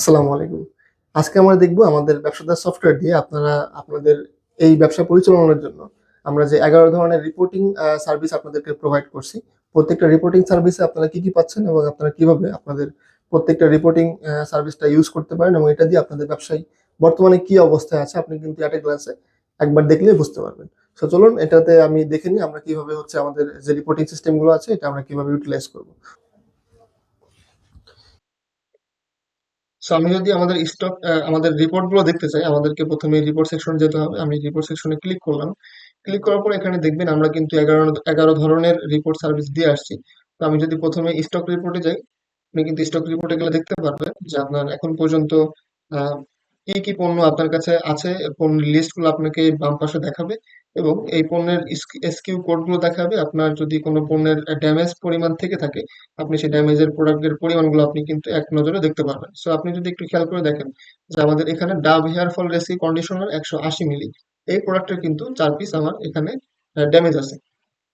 আসসালামু আলাইকুম। আজকে আমরা দেখব আমাদের ব্যবসাদার সফটওয়্যার দিয়ে আপনারা আপনাদের এই ব্যবসা পরিচালনার জন্য আমরা যে এগারো ধরনের রিপোর্টিং সার্ভিস আপনাদেরকে প্রোভাইড করছি। প্রত্যেকটা রিপোর্টিং সার্ভিসে আপনারা কি কি পাচ্ছেন এবং আপনারা কীভাবে আপনাদের প্রত্যেকটা রিপোর্টিং সার্ভিসটা ইউজ করতে পারেন এবং এটা দিয়ে আপনাদের ব্যবসায় বর্তমানে কি অবস্থায় আছে আপনি কিন্তু অ্যাট এ গ্লান্সে একবার দেখলে বুঝতে পারবেন। সো চলুন এটাতে আমি দেখে নিই আমরা কীভাবে হচ্ছে আমাদের যে রিপোর্টিং সিস্টেমগুলো আছে এটা আমরা কীভাবে ইউটিলাইজ করব। সো আমি যদি আমাদের স্টক আমাদের রিপোর্টগুলো দেখতে চাই, আমাদেরকে প্রথমে রিপোর্ট সেকশন যেতে হবে। আমি রিপোর্ট সেকশনে ক্লিক করলাম। ক্লিক করার পর এখানে দেখবেন আমরা কিন্তু এগারো এগারো ধরনের রিপোর্ট সার্ভিস দিয়ে আসছি। তো আমি যদি প্রথমে স্টক রিপোর্টে যাই, আপনি কিন্তু স্টক রিপোর্টে গেলে দেখতে পারবেন যে আপনার এখন পর্যন্ত কি কি পণ্য আপনার কাছে আছে পণ্যের লিস্টগুলো আপনাকে বাম পাশে দেখাবে। এবং এই পণ্যের এসকিউ কোডগুলো দেখাবে। আপনার যদি কোনো পণ্যের ড্যামেজ পরিমাণ থেকে থাকে, আপনি সেই ড্যামেজের প্রোডাক্টের পরিমাণগুলো আপনি কিন্তু এক নজরে দেখতে পারবেন। সো আপনি যদি একটু খেয়াল করে দেখেন যে আমাদের এখানে Dove hair fall rescue conditioner একশো আশি মিলি এই প্রোডাক্টের কিন্তু চার পিস আমার এখানে ড্যামেজ আছে।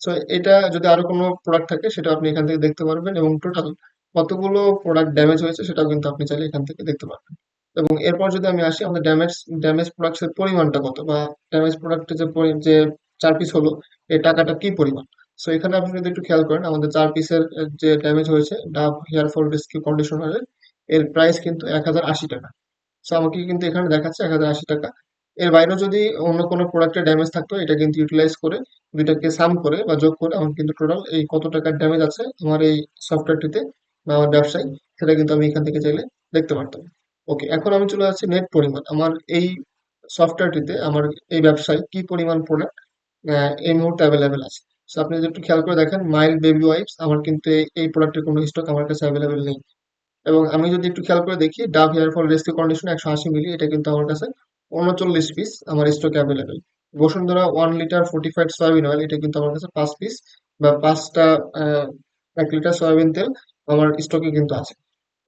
সো এটা যদি আরও কোনো প্রোডাক্ট থাকে, সেটা আপনি এখান থেকে দেখতে পারবেন এবং টোটাল কতগুলো প্রোডাক্ট ড্যামেজ হয়েছে, সেটাও কিন্তু আপনি চাইলে এখান থেকে দেখতে পারবেন। এবং এরপর যদি আমি আসি, আমাদের ড্যামেজ ড্যামেজ প্রোডাক্টের পরিমাণটা কত? বা ড্যামেজ প্রোডাক্টের যে যে চার পিস হলো এই টাকাটা কি পরিমাণ? সো এখানে আপনি যদি একটু খেয়াল করেন, আমাদের চার পিসের যে ড্যামেজ হয়েছে ডাভ হেয়ার ফল রেস্কিউ কন্ডিশনারের এর প্রাইস কিন্তু এক হাজার আশি টাকা। সো আমাকে কিন্তু এখানে দেখাচ্ছে এক হাজার আশি টাকা। এর বাইরেও যদি অন্য কোনো প্রোডাক্টের ড্যামেজ থাকতো, এটা কিন্তু ইউটিলাইজ করে দুইটাকে সাম করে বা যোগ করে আমার কিন্তু টোটাল এই কত টাকার ড্যামেজ আছে আমার এই সফটওয়্যারটিতে বা আমার ব্যবসায়, সেটা কিন্তু আমি এখান থেকে চাইলে দেখতে পারতাম। ওকে এখন আমি চলে যাচ্ছি নেট পরিমাণ। আমার এই সফটওয়্যারটিতে আমার এই ব্যবসায় কি পরিমাণ প্রোডাক্ট এই মুহূর্তে অ্যাভেলেবেল আছে। সো আপনি যদি একটু খেয়াল করে দেখেন মাইল্ড বেবি ওয়াইপস আমার কিন্তু এই প্রোডাক্টের কোনো স্টক আমার কাছে অ্যাভেলেবেল নেই। এবং আমি যদি একটু খেয়াল করে দেখি Dove hair fall rescue condition একশো আশি মিলি, এটা কিন্তু আমার কাছে উনচল্লিশ পিস আমার স্টকে available Bashundhara one litre fortified soybean oil এটা কিন্তু আমার কাছে পাঁচ পিস বা পাঁচটা এক লিটার সয়াবিন তেল আমার স্টকে কিন্তু আছে।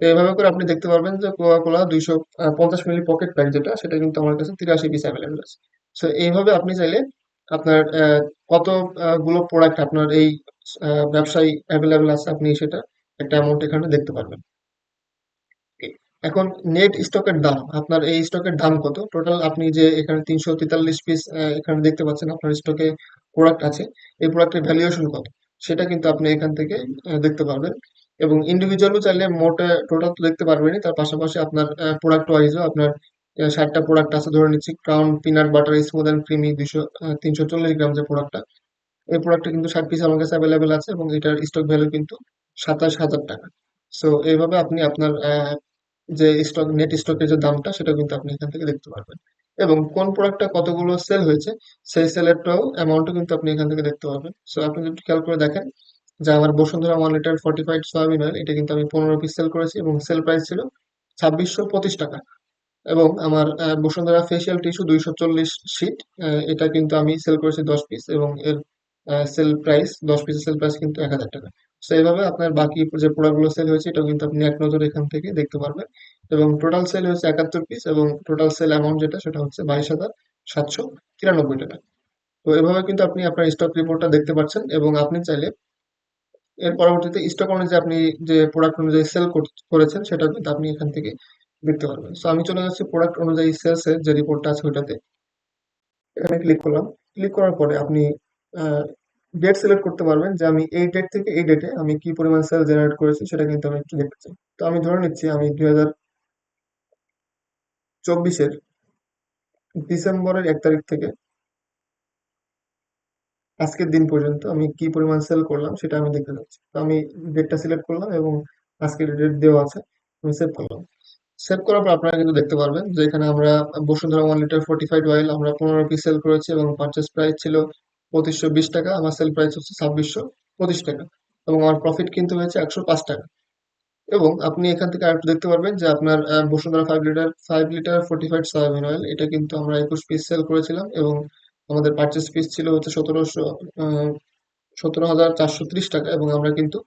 তো এইভাবে করে আপনি দেখতে পারবেন যে কোকা কোলা দুইশো পঞ্চাশ মিলি পকেট প্যাক যেটা সেটা কিন্তু আমার কাছে তিরাশি পিস অ্যাভেলেবেল আছে। সো এইভাবে আপনি চাইলে আপনার আহ, কতগুলো প্রোডাক্ট আপনার এই ব্যবসায় অ্যাভেলেবেল আছে আপনি সেটা একটা অ্যামাউন্ট এখানে দেখতে পারবেন। এখন নেট স্টকের দাম আপনার এই স্টকের দাম কত? টোটাল আপনি যে এখানে তিনশো তেতাল্লিশ পিস এখানে দেখতে পাচ্ছেন আপনার স্টকে প্রোডাক্ট আছে এই প্রোডাক্টের ভ্যালুয়েশন কত? সেটা কিন্তু আপনি এখান থেকে দেখতে পারবেন। এবং ইন্ডিভিজুয়ালও চাইলে মোট টোটাল তো দেখতে পারবেনই। তার পাশাপাশি আপনার প্রোডাক্ট ওয়াইজও আপনার ষাটটা প্রোডাক্ট আছে। ধরে নিচ্ছি crown peanut butter smooth and creamy দুশো তিনশো চল্লিশ গ্রাম যে প্রোডাক্টটা এই প্রোডাক্টটা কিন্তু ষাট পিস আমার কাছে অ্যাভেলেবেল আছে এবং এটার স্টক ভ্যালু কিন্তু সাতাশ হাজার টাকা। সো এইভাবে আপনি আপনার যে স্টক নেট স্টকের যে দামটা, সেটা কিন্তু আপনি এখান থেকে দেখতে পারবেন। এবং কোন প্রোডাক্টটা কতগুলো সেল হয়েছে, সেই সেলেরটাও অ্যামাউন্টও কিন্তু আপনি এখান থেকে দেখতে পারবেন। সো আপনি যদি খেয়াল করে দেখেন যে আমার Bashundhara one litre forty five soybean oil এটা কিন্তু আমি পনেরো পিস সেল করেছি এবং সেল প্রাইস ছিল ছাব্বিশশো পঁচিশ টাকা। এবং আমার বসুন্ধরা ফেসিয়াল টিস্যু দুইশো চল্লিশ শিট এটা কিন্তু আমি সেল করেছি দশ পিস এবং এর সেল প্রাইস দশ পিসের সেল প্রাইস কিন্তু এক হাজার টাকা। তো এইভাবে আপনার বাকি যে প্রোডাক্টগুলো সেল হয়েছে, এটাও কিন্তু আপনি এক নজরে এখান থেকে দেখতে পারবেন। এবং টোটাল সেল হয়েছে একাত্তর পিস এবং টোটাল সেল অ্যামাউন্ট যেটা, সেটা হচ্ছে বাইশ হাজার সাতশো তিরানব্বই টাকা। তো, এভাবে কিন্তু আপনি আপনার স্টক রিপোর্টটা দেখতে পাচ্ছেন এবং আপনি চাইলে এর পরবর্তীতে স্টক অনুযায়ী আপনি যে প্রোডাক্ট অনুযায়ী সেল করেছেন সেটা কিন্তু আপনি এখান থেকে দেখতে পারবেন। সো আমি চলে যাচ্ছি প্রোডাক্ট অনুযায়ী সেলস এর যে রিপোর্টটা আছে ওইটাতে। এখানে ক্লিক করলাম। ক্লিক করার পরে আপনি ডেট সিলেক্ট করতে পারবেন যে আমি এই ডেট থেকে এই ডেটে আমি কি পরিমাণ সেল জেনারেট করেছি সেটা কিন্তু আমি একটু দেখতে চাই। তো আমি ধরে নিচ্ছি আমি দুই হাজার চব্বিশের ডিসেম্বরের এক তারিখ থেকে আজকের দিন পর্যন্ত আমি কি পরিমাণ সেল করলাম সেটা আমি দেখতে চাচ্ছি তো আমি ডেটটা সিলেক্ট করলাম এবং আজকের ডেট দেওয়া আছে, আমি সেভ করলাম। সেভ করার পর আপনারা কিন্তু দেখতে পারবেন যে এখানে আমরা Bashundhara one litre fortified oil আমরা পনেরো পিস সেল করেছি এবং পারচেস প্রাইস ছিল পঁচিশশো বিশ টাকা, আমার সেল প্রাইস হচ্ছে ছাব্বিশশো পঁচিশ টাকা এবং আমার প্রফিট কিন্তু হয়েছে একশো পাঁচ টাকা। এবং আপনি এখান থেকে আরেকটু দেখতে পারবেন যে আপনার Bashundhara five litre five litre fortified soybean oil এটা কিন্তু আমরা একুশ পিস সেল করেছিলাম এবং আমাদের পারচেস পিস ছিল হচ্ছে সতেরোশো সতেরো হাজার চারশো ত্রিশ টাকা এবং আমরা কিন্তু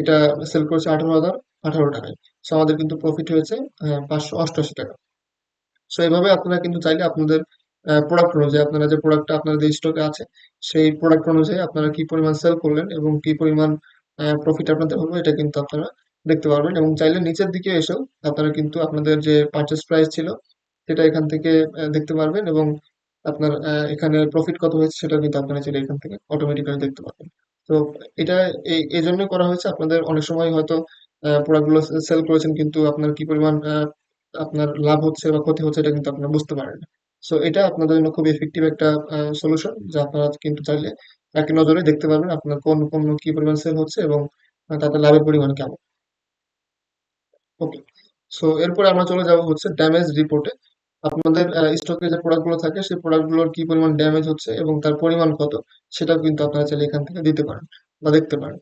এটা সেল করেছি আঠারো হাজার আঠারো টাকায়। সো আমাদের কিন্তু প্রফিট হয়েছে পাঁচশো অষ্টআশি টাকা। সো এইভাবে আপনারা কিন্তু চাইলে আপনাদের প্রোডাক্ট অনুযায়ী আপনারা যে প্রোডাক্টটা আপনাদের যে স্টকে আছে, সেই প্রোডাক্ট অনুযায়ী আপনারা কি পরিমাণ সেল করলেন এবং কি পরিমাণ প্রফিট আপনাদের হলো, এটা কিন্তু আপনারা দেখতে পারবেন এবং চাইলে নিচের দিকে এসেও আপনারা কিন্তু আপনাদের যে পারচেস প্রাইস ছিল, সেটা এখান থেকে দেখতে পারবেন এবং আপনার এখানে প্রফিট কত হয়েছে সেটা কিন্তু আপনারা চাইলে এখান থেকে অটোমেটিক্যালি দেখতে পারবেন। তো এটা এই এই জন্য করা হয়েছে, আপনাদের অনেক সময় হয়তো প্রোডাক্টগুলো সেল করেছেন কিন্তু আপনার কি পরিমাণ আপনার লাভ হচ্ছে বা ক্ষতি হচ্ছে এটা কিন্তু আপনারা বুঝতে পারেন না। সো এটা আপনাদের জন্য খুব এফেক্টিভ একটা সলিউশন যা আপনারা কিন্তু চাইলে এক নজরে দেখতে পারবেন আপনার কোন পণ্য কি পরিমাণ সেল হচ্ছে এবং তাতে লাভের পরিমাণ কেমন। ওকে সো এরপরে আমরা চলে যাব হচ্ছে ড্যামেজ রিপোর্টে আপনাদের স্টকে যে প্রোডাক্টগুলো থাকে, সেই প্রোডাক্টগুলোর কি পরিমাণ ড্যামেজ হচ্ছে এবং তার পরিমাণ কত, সেটাও কিন্তু আপনারা চাইলে এখান থেকে দিতে পারেন বা দেখতে পারেন।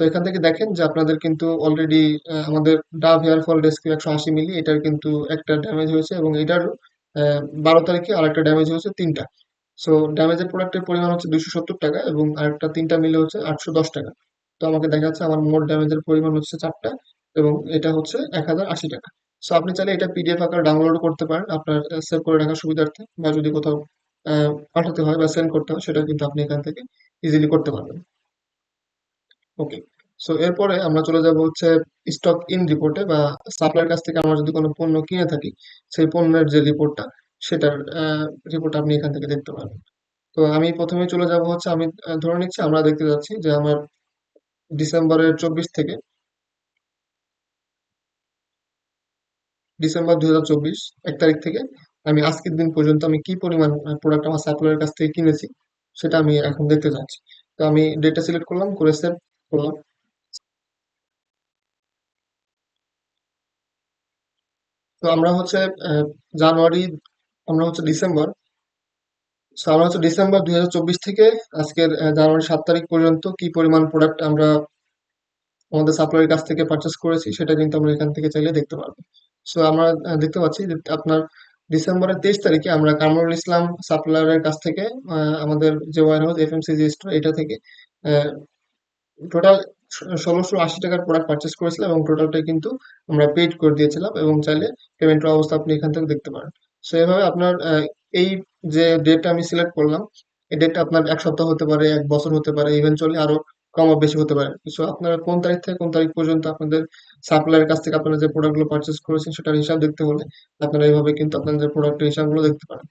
তো এখান থেকে দেখেন যে আপনাদের কিন্তু অলরেডি আমাদের ডাভ হেয়ার ফল রেস্কিউ একশো আশি মিলি এটার কিন্তু একটা ড্যামেজ হয়েছে এবং এটার বারো তারিখে আর একটা ড্যামেজ হয়েছে তিনটা। সো ড্যামেজের প্রোডাক্টের পরিমাণ হচ্ছে দুশো সত্তর টাকা এবং আরেকটা তিনটা মিলে হচ্ছে আটশো দশ টাকা। তো আমাকে দেখা যাচ্ছে আমার মোট ড্যামেজের পরিমাণ হচ্ছে চারটা এবং এটা হচ্ছে এক হাজার আশি টাকা। সো আপনি চাইলে এটা পিডিএফ আকারে ডাউনলোড করতে পারেন আপনার সেভ করে রাখার সুবিধার্থে বা যদি কোথাও পাঠাতে হয় বা সেন্ড করতে হয়, সেটা কিন্তু আপনি এখান থেকে ইজিলি করতে পারবেন। ওকে সো এরপরে আমরা চলে যাব হচ্ছে স্টক ইন রিপোর্টে বা সাপ্লাইয়ের কাছ থেকে আমরা যদি কোনো পণ্য কিনে থাকি, সেই পণ্যের যে রিপোর্টটা সেটার রিপোর্ট আপনি এখান থেকে দেখতে পারবেন। তো আমি প্রথমে চলে যাব হচ্ছে, আমি ধরে নিচ্ছি, আমরা দেখতে যাচ্ছি যে আমার ডিসেম্বরের চব্বিশ থেকে ডিসেম্বর দুই এক তারিখ থেকে আমি আজকের দিন পর্যন্ত আমি কি পরিমাণ প্রোডাক্ট আমার সাপ্লায়ারের কাছ থেকে কিনেছি, সেটা আমি এখন দেখতে চাচ্ছি তো আমি ডেটা সিলেক্ট করলাম, করে সেভ করলাম। তো আমরা হচ্ছে জানুয়ারি, আমরা হচ্ছে ডিসেম্বর। তো আমরা হচ্ছে ডিসেম্বর দুই হাজার চব্বিশ থেকে আজকের জানুয়ারি সাত তারিখ পর্যন্ত কি পরিমাণ প্রোডাক্ট আমরা আমাদের সাপ্লায়ারের কাছ থেকে পারচেস করেছি, সেটা কিন্তু আমরা এখান থেকে চাইলে দেখতে পারব। সো আমরা দেখতে পাচ্ছি আপনার ডিসেম্বরের তেইশ তারিখে আমরা কামরুল ইসলাম সাপ্লায়ারের কাছ থেকে আমাদের যে warehouse F FMCG store এটা থেকে টোটাল ষোলোশো আশি টাকার প্রোডাক্ট পারচেস করেছিলাম এবং টোটালটা কিন্তু আমরা পেড করে দিয়েছিলাম এবং চাইলে পেমেন্টের অবস্থা আপনি এখান থেকে দেখতে পারেন। সো এভাবে আপনার এই যে ডেটটা আমি সিলেক্ট করলাম, এই ডেটটা আপনার এক সপ্তাহ হতে পারে, এক বছর হতে পারে ইভেনচুয়ালি আরও কম বেশি হতে পারে। সো আপনারা কোন তারিখ থেকে কোন তারিখ পর্যন্ত আপনাদের সাপ্লায়ারের কাছ থেকে আপনারা যে প্রোডাক্টগুলো পারচেস করেছেন সেটার হিসাব দেখতে হলে আপনারা এইভাবে কিন্তু আপনাদের প্রোডাক্টের হিসাবগুলো দেখতে পারেন।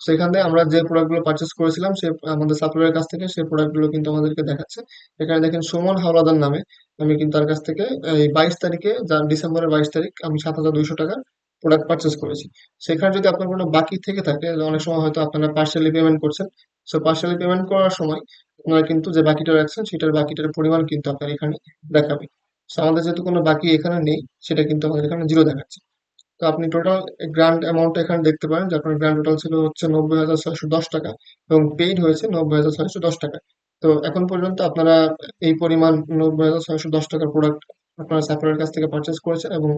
সেখান আমরা যে প্রোডাক্টগুলো পারচেস করেছিলাম সে আমাদের সাপ্লায়ারের কাছ থেকে সেই প্রোডাক্টগুলো কিন্তু আমাদেরকে দেখাচ্ছে। এখানে দেখেন সুমন হাওলাদার নামে আমি কিন্তু তার কাছ থেকে এই বাইশ তারিখে যা ডিসেম্বরের বাইশ তারিখ আমি সাত হাজার দুইশো টাকার প্রোডাক্ট পারচেস করেছি। সেখানে যদি আপনার কোনো বাকি থেকে থাকে, অনেক সময় হয়তো আপনারা পার্সেলি পেমেন্ট করছেন সো পার্সিয়ালি পেমেন্ট করার সময় আপনারা কিন্তু যে বাকিটা রাখছেন, সেটার বাকিটার পরিমাণ কিন্তু আপনার এখানে দেখাবে সো আমাদের যেহেতু কোনো বাকি এখানে নেই, সেটা কিন্তু আমাদের এখানে জিরো দেখাচ্ছে। তো আপনি টোটাল গ্র্যান্ড অ্যামাউন্ট এখানে দেখতে পারেন, যে আপনার গ্র্যান্ড টোটাল ছিল হচ্ছে নব্বই হাজার ছয়শো দশ টাকা এবং পেইড হয়েছে নব্বই হাজার ছয়শো দশ টাকা। তো এখন পর্যন্ত আপনারা এই পরিমাণ নব্বই হাজার ছয়শো দশ টাকার প্রোডাক্ট আপনারা সাপ্লায়ারের কাছ থেকে পারচেস করেছেন এবং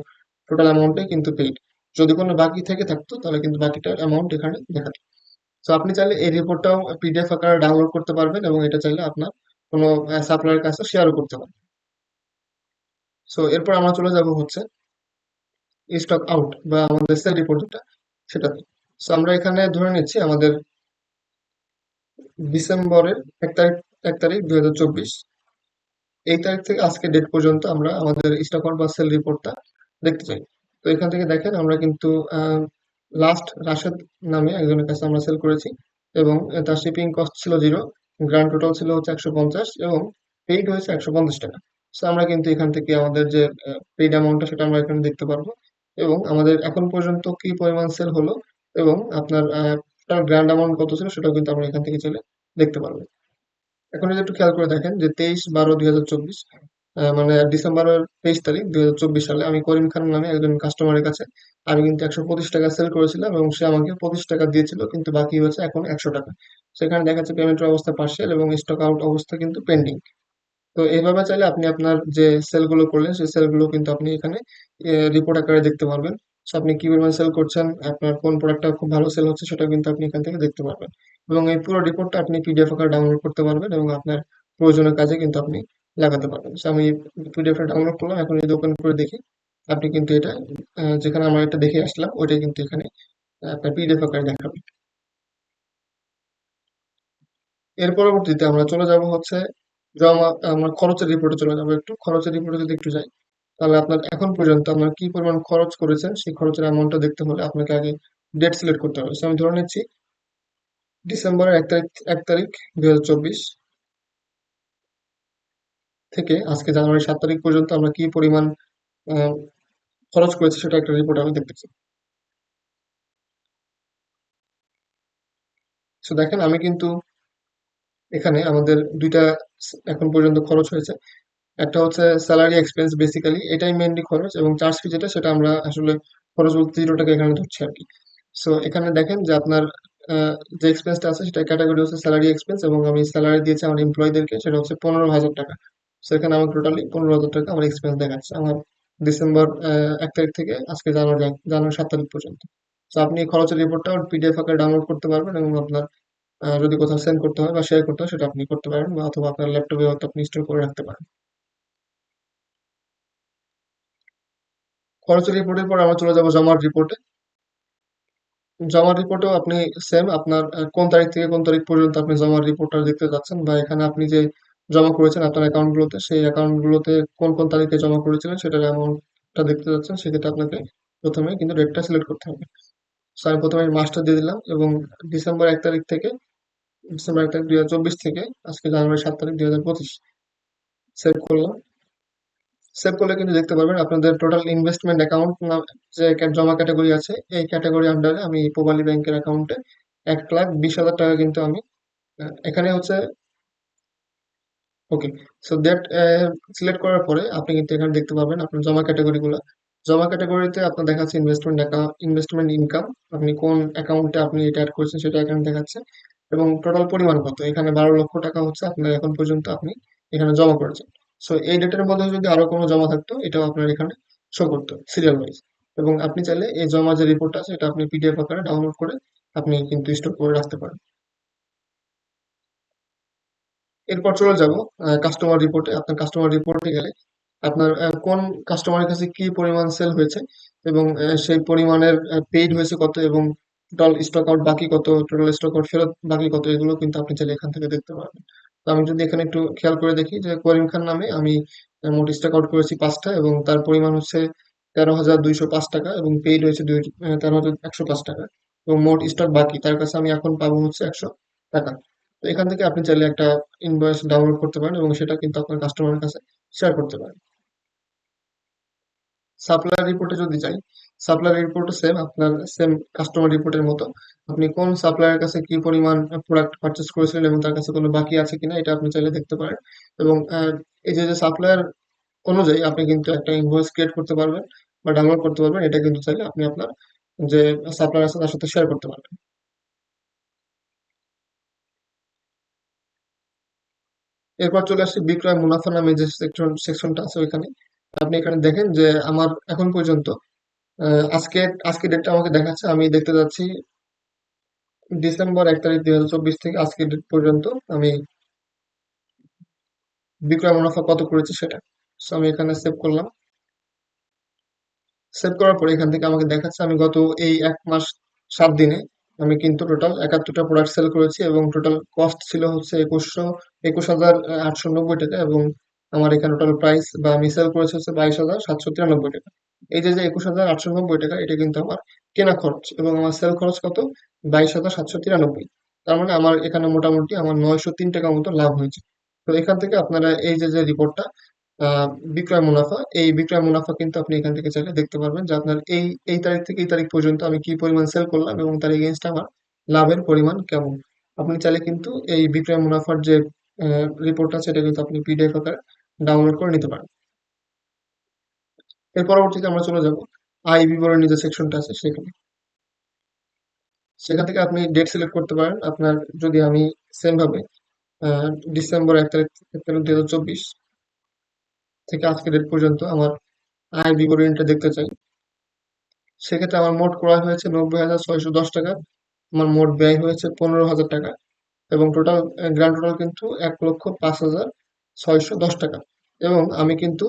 টোটাল অ্যামাউন্টে কিন্তু পেইড যদি কোনো বাকি থেকে থাকতো, তাহলে কিন্তু বাকিটার অ্যামাউন্ট এখানে দেখাতো। তো আপনি চাইলে এই রিপোর্টটাও পিডিএফ আকারে ডাউনলোড করতে পারবেন এবং এটা চাইলে আপনার কোনো সাপ্লায়ারের কাছে শেয়ারও করতে পারবেন। সো এরপর আমরা চলে যাব হচ্ছে স্টক আউট বা আমাদের সেল রিপোর্ট যেটা, সেটাতে। সো আমরা এখানে ধরে নিচ্ছি আমাদের ডিসেম্বরের এক তারিখ এক তারিখ দুই হাজার চব্বিশ। এই তারিখ থেকে আজকে ডেট পর্যন্ত আমরা আমাদের স্টক আউট বা সেল রিপোর্টটা দেখতে চাই। তো এখান থেকে দেখেন আমরা কিন্তু লাস্ট রাশেদ নামে একজনের কাছে আমরা সেল করেছি এবং তার শিপিং কস্ট ছিল জিরো গ্রান্ড টোটাল ছিল হচ্ছে একশো পঞ্চাশ এবং পেইড হয়েছে একশো পঞ্চাশ টাকা। সো আমরা কিন্তু এখান থেকে আমাদের যে পেইড অ্যামাউন্টটা সেটা আমরা এখানে দেখতে পারব এবং আমাদের এখন পর্যন্ত কি পরিমাণ সেল হলো এবং আপনার গ্র্যান্ড অ্যামাউন্ট কত ছিল সেটাও কিন্তু আমরা এখান থেকে চলে দেখতে পারব। এখন যদি একটু খেয়াল করে দেখেন যে তেইশ বারো দুই হাজার চব্বিশ মানে ডিসেম্বরের তেইশ তারিখ দুই হাজার চব্বিশ সালে আমি করিম খান নামে একজন কাস্টমারের কাছে আমি কিন্তু একশো পঁচিশ টাকা সেল করেছিলাম এবং সে আমাকে পঁচিশ টাকা দিয়েছিল, কিন্তু বাকি হচ্ছে এখন একশো টাকা। সেখানে দেখা যাচ্ছে পেমেন্টের অবস্থা পার্সিয়াল এবং স্টক আউট অবস্থা কিন্তু পেন্ডিং তো এইভাবে চাইলে আপনি আপনার যে সেলগুলো করলেন, সেই সেলগুলো কিন্তু আপনি এখানে রিপোর্ট আকারে দেখতে পারবেন। So, আপনি কি পরিমাণ সেল করছেন, আপনার কোন প্রোডাক্টটা খুব ভালো সেল হচ্ছে সেটা কিন্তু আপনি এখান থেকে দেখতে পারবেন। এবং এই পুরো রিপোর্টটা আপনি পিডিএফ আকারে ডাউনলোড করতে পারবেন এবং আপনার প্রয়োজনীয় কাজে কিন্তু আপনি লাগাতে পারবেন। So, আমি পিডিএফটা ডাউনলোড করলাম, এখন যদি ওপেন করে দেখি। আপনি কিন্তু এটা যেখানে আমার এটা দেখে আসলাম ওইটাই কিন্তু এখানে আপনার পিডিএফ আকারে দেখাবে। এর পরবর্তীতে আমরা চলে যাব হচ্ছে জমা আমরা খরচের রিপোর্টে চলে যাব একটু। খরচের রিপোর্টে যদি একটু যাই, তাহলে আপনার এখন পর্যন্ত আপনার কি পরিমাণ খরচ করেছেন, সেই খরচের অ্যামাউন্টটা দেখতে হলে আপনাকে আগে ডেট সিলেক্ট করতে হবে। আমি ধরে নিচ্ছি ডিসেম্বরের এক তারিখ এক তারিখ দু হাজার চব্বিশ। থেকে আজকে জানুয়ারি সাত তারিখ পর্যন্ত আমরা কি পরিমাণ খরচ করেছি সেটা একটা রিপোর্ট আমি দেখতে চাই তো দেখেন, আমি কিন্তু এখানে আমাদের দুইটা এখন পর্যন্ত খরচ হয়েছে। একটা হচ্ছে স্যালারি এক্সপেন্স বেসিক্যালি এটাই মেইনলি খরচ এবং চার্জ ফি যেটা, সেটা আমরা আসলে খরচ বলতে জিরো টাকা এখানে ধরছি আর কি। সো এখানে দেখেন যে আপনার যে এক্সপেন্সটা আছে, সেটা ক্যাটাগরি হচ্ছে স্যালারি এক্সপেন্স এবং আমি স্যালারি দিয়েছি আমার এমপ্লয়ীদেরকে সেটা হচ্ছে পনেরো হাজার টাকা। সো এখানে আমার টোটালি পনেরো হাজার টাকা আমার এক্সপেন্স দেখাচ্ছে। আমার ডিসেম্বর এক তারিখ থেকে আজকে জানুয়ারি জানুয়ারি সাত তারিখ পর্যন্ত। তো আপনি খরচের রিপোর্টটা পিডিএফ আকারে ডাউনলোড করতে পারবেন এবং আপনার যদি কোথাও সেন্ড করতে হয় বা শেয়ার করতে হয় সেটা আপনি করতে পারেন বা অথবা আপনার ল্যাপটপে হয়তো আপনি স্টোর করে রাখতে পারেন। খরচের রিপোর্টের পর আমরা চলে যাব জমার রিপোর্টে জমার রিপোর্টেও আপনি সেম আপনার কোন তারিখ থেকে কোন তারিখ পর্যন্ত আপনি জমার রিপোর্টটা দেখতে যাচ্ছেন বা এখানে আপনি যে জমা করেছেন আপনার অ্যাকাউন্টগুলোতে সেই অ্যাকাউন্টগুলোতে কোন কোন তারিখে জমা করেছিলেন সেটার অ্যামাউন্টটা দেখতে যাচ্ছেন সেক্ষেত্রে আপনাকে প্রথমে কিন্তু ডেটটা সিলেক্ট করতে হবে। So, আমি প্রথমে মাসটা দিয়ে দিলাম এবং ডিসেম্বর এক তারিখ থেকে ডিসেম্বর এক তারিখ দুই হাজার চব্বিশ থেকে আজকে জানুয়ারি সাত তারিখ দুই হাজার পঁচিশ। সেভ করলাম। সেভ করলে কিন্তু দেখতে পারবেন আপনাদের টোটাল ইনভেস্টমেন্ট অ্যাকাউন্ট যে জমা ক্যাটাগরি আছে এই ক্যাটাগরি আন্ডারে আমি পোবালি ব্যাংকের অ্যাকাউন্টে এক লাখ বিশ হাজার টাকা কিন্তু আমি এখানে হচ্ছে ওকে সো দ্যাট সিলেক্ট করার পরে আপনি কিন্তু এখানে দেখতে পাবেন আপনার জমা ক্যাটাগরিগুলো জমা ক্যাটাগরিতে আপনার দেখাচ্ছে ইনভেস্টমেন্ট ইনভেস্টমেন্ট ইনকাম আপনি কোন অ্যাকাউন্টে আপনি এটা অ্যাড করেছেন সেটা এখানে দেখাচ্ছে। এবং টোটাল পরিমাণ কত? এখানে বারো লক্ষ টাকা হচ্ছে আপনার এখন পর্যন্ত আপনি এখানে জমা করেছেন। সো এই ডেটার মধ্যে যদি আরও কোনো জমা থাকতো, এটাও আপনার এখানে শো করতো সিরিয়াল ওয়াইজ এবং আপনি চাইলে এই জমা যে রিপোর্ট আছে, এটা আপনি পিডিএফ আকারে ডাউনলোড করে আপনি কিন্তু স্টোর করে রাখতে পারেন। এরপর চলে যাব কাস্টমার রিপোর্টে আপনার কাস্টমার রিপোর্টে গেলে আপনার কোন কাস্টমারের কাছে কি পরিমাণ সেল হয়েছে এবং সেই পরিমাণের পেইড হয়েছে কত এবং টোটাল স্টক আউট বাকি কত টোটাল স্টক আউট ফেরত বাকি কত, এগুলো কিন্তু আপনি চাইলে এখান থেকে দেখতে পারবেন। তো আমি যদি এখানে একটু খেয়াল করে দেখি যে করিম খান নামে আমি মোট স্টক আউট করেছি পাঁচটা এবং তার পরিমাণ হচ্ছে তেরো হাজার দুইশো পাঁচ টাকা এবং পেইড হয়েছে দুই তেরো হাজার একশো পাঁচ টাকা এবং মোট স্টক বাকি, তার কাছে আমি এখন পাবো হচ্ছে একশো টাকা। তো এখান থেকে আপনি চাইলে একটা ইনভয়েস ডাউনলোড করতে পারেন এবং সেটা কিন্তু আপনার কাস্টমারের কাছে শেয়ার করতে পারেন। সাপ্লায়ার রিপোর্টে যদি যাই সাপ্লায়ার রিপোর্টও সেম আপনার সেম কাস্টমার রিপোর্টের মতো। আপনি কোন সাপ্লায়ারের কাছে কি পরিমাণ প্রোডাক্ট পারচেস করেছিলেন এবং তার কাছে কোনো বাকি আছে কিনা, এটা আপনি চাইলে দেখতে পারেন। এবং এই যে যে সাপ্লায়ার অনুযায়ী আপনি কিন্তু একটা ইনভয়েস ক্রিয়েট করতে পারবেন বা ডাউনলোড করতে পারবেন, এটা কিন্তু চাইলে আপনি আপনার যে সাপ্লায়ার আছে তার সাথে শেয়ার করতে পারবেন। এরপর চলে আসছি বিক্রয় মুনাফা নামে যে সেকশন সেকশনটা আছে ওইখানে। আপনি এখানে দেখেন যে আমার এখন পর্যন্ত আজকে আজকে ডেটটা আমাকে দেখাচ্ছে। আমি দেখতে যাচ্ছি ডিসেম্বর এক তারিখ দুই হাজার চব্বিশ থেকে আজকের ডেট পর্যন্ত আমি বিক্রয় মুনাফা কত করেছি সেটা। So, আমি এখানে সেভ করলাম। সেভ করার পরে এখান থেকে আমাকে দেখাচ্ছে আমি গত এই এক মাস সাত দিনে আমি কিন্তু টোটাল একাত্তরটা প্রোডাক্ট সেল করেছি এবং টোটাল কস্ট ছিল হচ্ছে একুশশো একুশ হাজার আটশো নব্বই টাকা এবং আমার এখানে টোটাল প্রাইস বা আমি সেল করেছি হচ্ছে বাইশ হাজার সাতশো তিরানব্বই টাকা। এই যে যে একুশ হাজার আটশো নব্বই টাকা, এটা কিন্তু আমার কেনা খরচ এবং আমার সেল খরচ কত? বাইশ হাজার সাতশো তিরানব্বই। তার মানে আমার এখানে মোটামুটি আমার নয়শো তিন টাকা মতো লাভ হয়েছে। তো এখান থেকে আপনারা এই যে যে রিপোর্টটা বিক্রয় মুনাফা এই বিক্রয় মুনাফা কিন্তু আপনি এখান থেকে চাইলে দেখতে পারবেন যে আপনার এই এই তারিখ থেকে এই তারিখ পর্যন্ত আমি কি পরিমাণ সেল করলাম এবং তার এগেনস্ট আমার লাভের পরিমাণ কেমন আপনি চাইলে কিন্তু এই বিক্রয় মুনাফার যে রিপোর্ট আছে এটা কিন্তু আপনি পিডিএফ আকারে ডাউনলোড করে নিতে পারেন এর পরবর্তীতে আমরা চলে যাব আই বিবরণী যে সেকশনটা আছে সেখানে সেখান থেকে আপনি ডেট সিলেক্ট করতে পারেন আপনার যদি আমি সেমভাবে ডিসেম্বর এক তারিখ এক তারিখ দুই হাজার চব্বিশ থেকে আজকে ডেট পর্যন্ত আমার আয় বিবরণীটা দেখতে চাই। সেক্ষেত্রে আমার মোট ক্রয় হয়েছে নব্বই হাজার ছয়শো দশ টাকা, আমার মোট ব্যয় হয়েছে পনেরো হাজার টাকা এবং টোটাল গ্র্যান্ড টোটাল কিন্তু এক লক্ষ পাঁচ হাজার ছয়শো দশ টাকা এবং আমি কিন্তু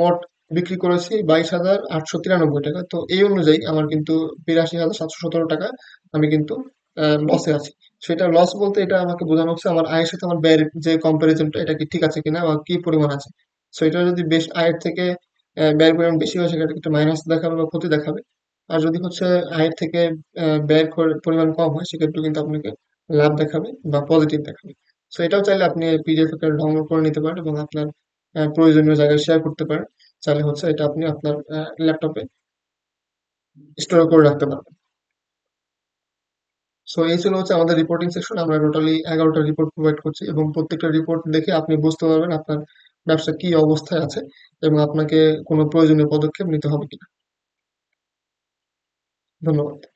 মোট বিক্রি করেছি বাইশ হাজার আটশো তিরানব্বই টাকা। তো এই অনুযায়ী আমার কিন্তু বিরাশি হাজার সাতশো সতেরো টাকা আমি কিন্তু লসে আছি। সেটা লস বলতে এটা আমাকে বোঝানো হচ্ছে আমার আয়ের সাথে আমার ব্যয়ের যে কম্পারিজনটা এটা কি ঠিক আছে কিনা বা কি পরিমাণ আছে? সো এটা যদি বেশ আয়ের থেকে ব্যয়ের পরিমাণ বেশি হয়, সেক্ষেত্রে মাইনাস দেখাবে বা ক্ষতি দেখাবে। আর যদি হচ্ছে আয়ের থেকে ব্যয়ের পরিমাণ কম হয় সেক্ষেত্রে কিন্তু আপনাকে লাভ দেখাবে বা পজিটিভ দেখাবে। তো এটাও চাইলে আপনি পিডিএফ আকারে ডাউনলোড করে নিতে পারেন এবং আপনার প্রয়োজনীয় জায়গায় শেয়ার করতে পারেন। চাইলে হচ্ছে এটা আপনি আপনার ল্যাপটপে স্টোর করে রাখতে পারবেন। সো এই ছিল হচ্ছে আমাদের রিপোর্টিং সেকশন আমরা টোটালি এগারোটা রিপোর্ট প্রোভাইড করছি এবং প্রত্যেকটা রিপোর্ট দেখে আপনি বুঝতে পারবেন আপনার ব্যবসা কি অবস্থায় আছে এবং আপনাকে কোনো প্রয়োজনীয় পদক্ষেপ নিতে হবে কিনা? ধন্যবাদ।